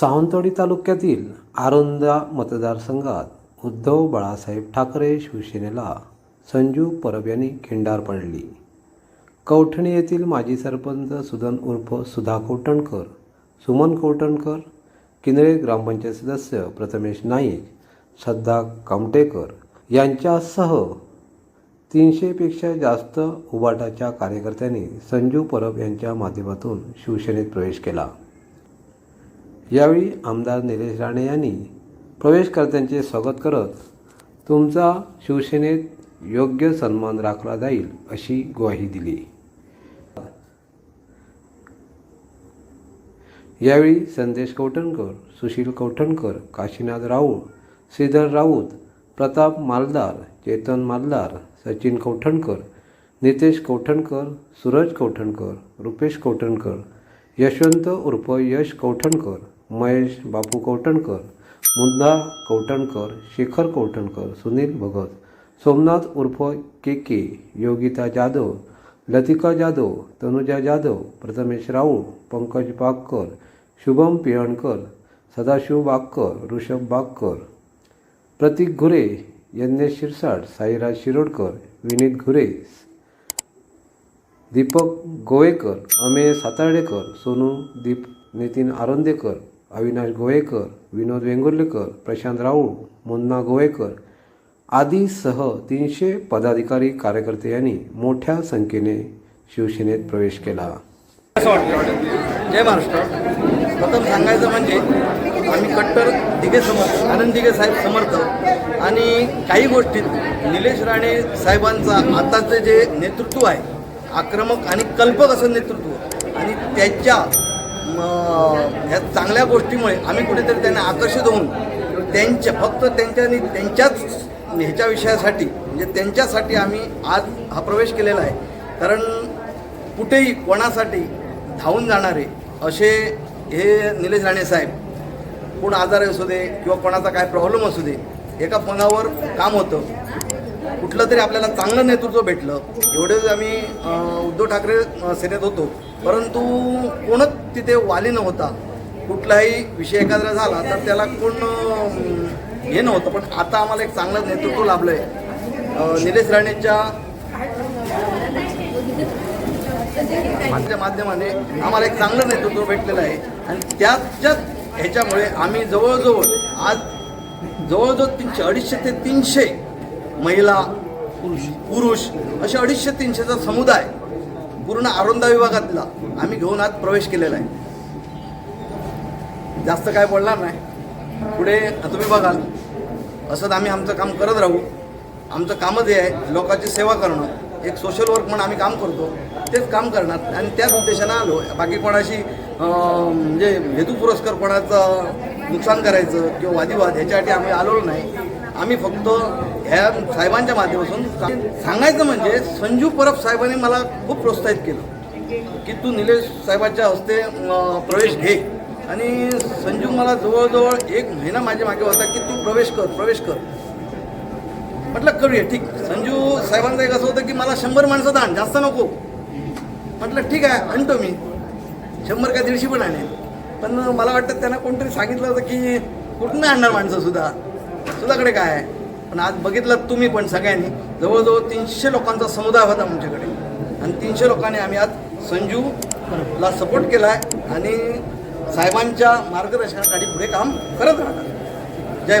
सावंतवाडी तालुक्यातील आरोंदा मतदारसंघात उद्धव बाळासाहेब ठाकरे शिवसेनेला संजू परब यांनी खिंडार पडली. कवठणी येथील माजी सरपंच सुदन उर्फ सुधा कौटणकर सुमन कौटणकर किनळे ग्रामपंचायत सदस्य प्रथमेश नाईक श्रद्धा कामटेकर यांच्यासह तीनशेपेक्षा जास्त उबाटाच्या कार्यकर्त्यांनी संजू परब यांच्या माध्यमातून शिवसेनेत प्रवेश केला. यावेळी आमदार निलेश राणे यांनी प्रवेशकर्त्यांचे स्वागत करत तुमचा शिवसेनेत योग्य सन्मान राखला जाईल अशी ग्वाही दिली. यावेळी संदेश कौठणकर सुशील कौठणकर काशीनाथ राऊळ श्रीधर राऊत प्रताप मालदार चेतन मालदार सचिन कौठणकर नितेश कौठणकर सूरज कौठणकर रुपेश कौठणकर यशवंत उर्फ यश कौठणकर महेश बापू कौटणकर मुंदा कौटणकर शेखर कौटणकर सुनील भगत सोमनाथ उर्फ के के योगिता जाधव लतिका जाधव तनुजा जाधव प्रथमेश राऊळ पंकज बागकर शुभम पियणकर सदाशिव बागकर ऋषभ बागकर प्रतीक घुरे यज्ञेश शिरसाट साईराज शिरोडकर विनीत घुरे दीपक गोवेकर अमेय सातार्डेकर सोनू दीप नितीन आरोंदेकर अविनाश गोवेकर विनोद वेंगुर्लेकर प्रशांत राऊळ मुन्ना गोवेकर आदीसह तीनशे पदाधिकारी कार्यकर्ते यांनी मोठ्या संख्येने शिवसेनेत प्रवेश केला. असं वाटतं? जय महाराष्ट्र. प्रथम सांगायचं म्हणजे आम्ही कट्टर दिघे समर्थ आनंद दिघे साहेब समर्थ आणि काही गोष्टीत निलेश राणे साहेबांचा आताचं जे नेतृत्व आहे आक्रमक आणि कल्पक असं नेतृत्व आणि त्याच्या ह्या चांगल्या गोष्टीमुळे आम्ही कुठेतरी त्यांना आकर्षित होऊन त्यांच्या फक्त त्यांच्या आणि त्यांच्याच ह्याच्या विषयासाठी म्हणजे त्यांच्यासाठी आम्ही आज हा प्रवेश केलेला आहे. कारण कुठेही कोणासाठी धावून जाणारे असे हे निलेश राणे साहेब कोण आजार असू दे किंवा कोणाचा काय प्रॉब्लेम असू दे एका फोनावर काम होतं. कुठलं तरी आपल्याला चांगलं नेतृत्व भेटलं. एवढेच आम्ही उद्धव ठाकरे सेनेत होतो. परंतु कोणच तिथे वाली नव्हता. कुठलाही विषय एखादा झाला तर त्याला कोण हे नव्हतं. पण आता आम्हाला एक चांगलं नेतृत्व लाभलं आहे निलेश राणेच्या माझ्या माध्यमाने आम्हाला एक चांगलं नेतृत्व भेटलेलं आहे. आणि त्याच्याच ह्याच्यामुळे आम्ही जवळजवळ आज जवळजवळ तीनशे अडीचशे ते तीनशे महिला पुरुष पुरुष असे अडीचशे तीनशेचा समुदाय पूर्ण आरोंदा विभागातला आम्ही घेऊन आज प्रवेश केलेला आहे. जास्त काय बोलणार नाही. पुढे तुम्ही बघाल असंच आम्ही आमचं काम करत राहू. आमचं कामच हे आहे लोकांची सेवा करणं. एक सोशल वर्क म्हणून आम्ही काम करतो. तेच काम करणार. आणि त्याच उद्देशानं आलो. बाकी कोणाशी म्हणजे हेतू पुरस्कार कोणाचं नुकसान करायचं किंवा वादिवाद ह्याच्यासाठी आम्ही आलेलो नाही. आम्ही फक्त ह्या साहेबांच्या माध्यमातून सांगायचं म्हणजे संजू परब साहेबांनी मला खूप प्रोत्साहित केलं की तू निलेश साहेबांच्या हस्ते प्रवेश घे. आणि संजू मला जवळजवळ एक महिना माझ्या मागे होता की तू प्रवेश कर प्रवेश कर. म्हटलं करूया ठीक. संजू साहेबांचं एक असं होतं की मला शंभर माणसं दाण जास्त नको. म्हटलं ठीक आहे आणतो मी. शंभर का दीडशे पण आणेल पण मला वाटतं त्यांना कोणतरी सांगितलं होतं की कुठून आणणार माणसं सुद्धा? तुझ्याकडे काय आहे? पण आज बघितलं तुम्ही पण सगळ्यांनी जवळजवळ तीनशे लोकांचा समुदाय होता आमच्याकडे. आणि तीनशे लोकांनी आम्ही आज संजूला सपोर्ट केला आहे आणि साहेबांच्या मार्गदर्शनाखाली पुढे काम करत राहतात जय